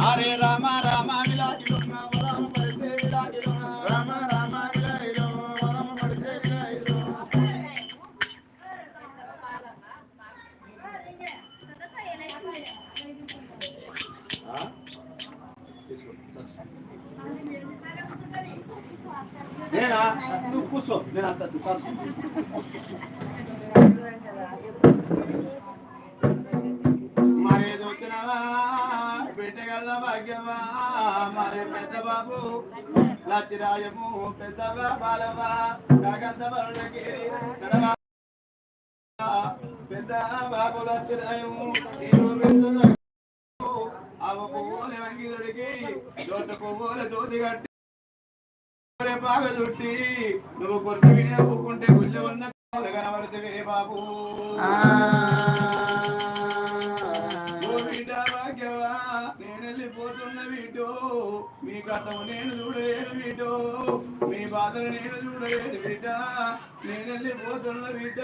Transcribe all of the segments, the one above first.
హరే రామ రామ విలాగిలున్న వరం నేనా నువ్వు కూర్చో నేను అంత సాసు మరే దొక్కినవా బిడ్డగల్ల భాగ్యమా మరే పెద్ద బాబు లచ్చిరాయము పెద్దవా బాలవా కాగంత వరుణకి నడవా పెద్ద బాబు లచ్చిరాయము నీవు పెద్ద అవ పువ్వుల వంగిదుడికి దోత దోతి కట్టి బాగా చుట్టి నువ్వు కొరకు వీణ పూకుంటే గుళ్ళు ఉన్న కనబడితే బాబు. భాగ్యవా నేను వెళ్ళిపోతున్న వీటో మీ కట్టము నేను చూడలేను వీటో మీ బాధలు నేను చూడలేను బిడ్డ నేను వెళ్ళిపోతున్న బిడ్డ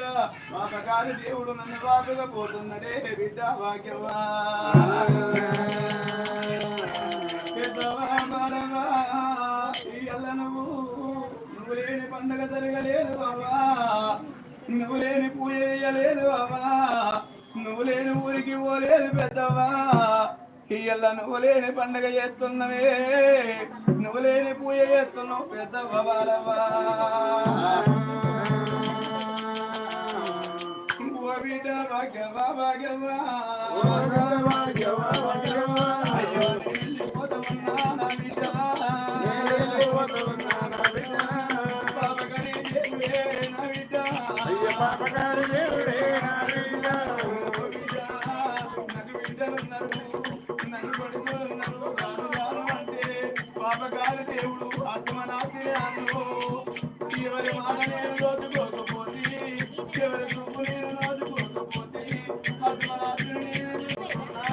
మా ప్రకారం దేవుడు నన్ను బాబుగా పోతున్నడే బిడ్డ భాగ్యవా. పెద్దవా బాలవా పండగ జరగలేదు బాబా. నువ్వు లేని పూజ చేయలేదు బాబా. నువ్వు లేని ఊరికి పోలేదు పెద్దవా ఇయ్యాల నువ్వు లేని పండగ చేస్తున్నవే. నువ్వు లేని పూజ చేస్తున్నావు పెద్ద బాలవా ఓ బిడ్డ భాగ్యవా భాగ్యవా బాబగారి దేవుడు ఆత్మనాథే అన్ను ఎవరి మాట నేను దోచుకోకపోతే ఎవరి చూపు నేను దోచుకోకపోతే ఆత్మనాథుని నేను చేసుకున్నా.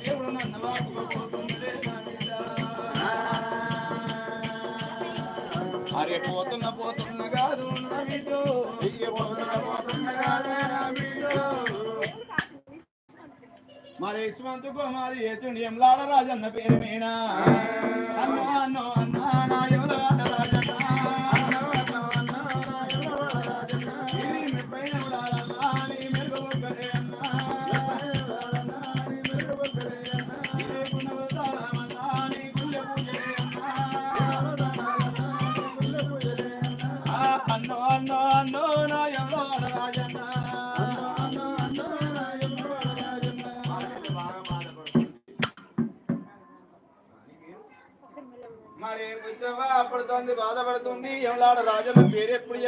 దేవుడు నన్ను వాసుకోపోతుందే అరే పోతున్న పోతున్న కాదు నా బిడ్డో. మరి ఇస్మంతు కుమారి ఏతుండి ఎంలాడ రాజన్న పేరు మీనా. అన్నో అన్నో అన్నా నా ఎవలాడ మరి ముచ్చవా పడుతుంది బాధపడుతుంది ఎవలాడ రాజుల పేరు ఎప్పుడు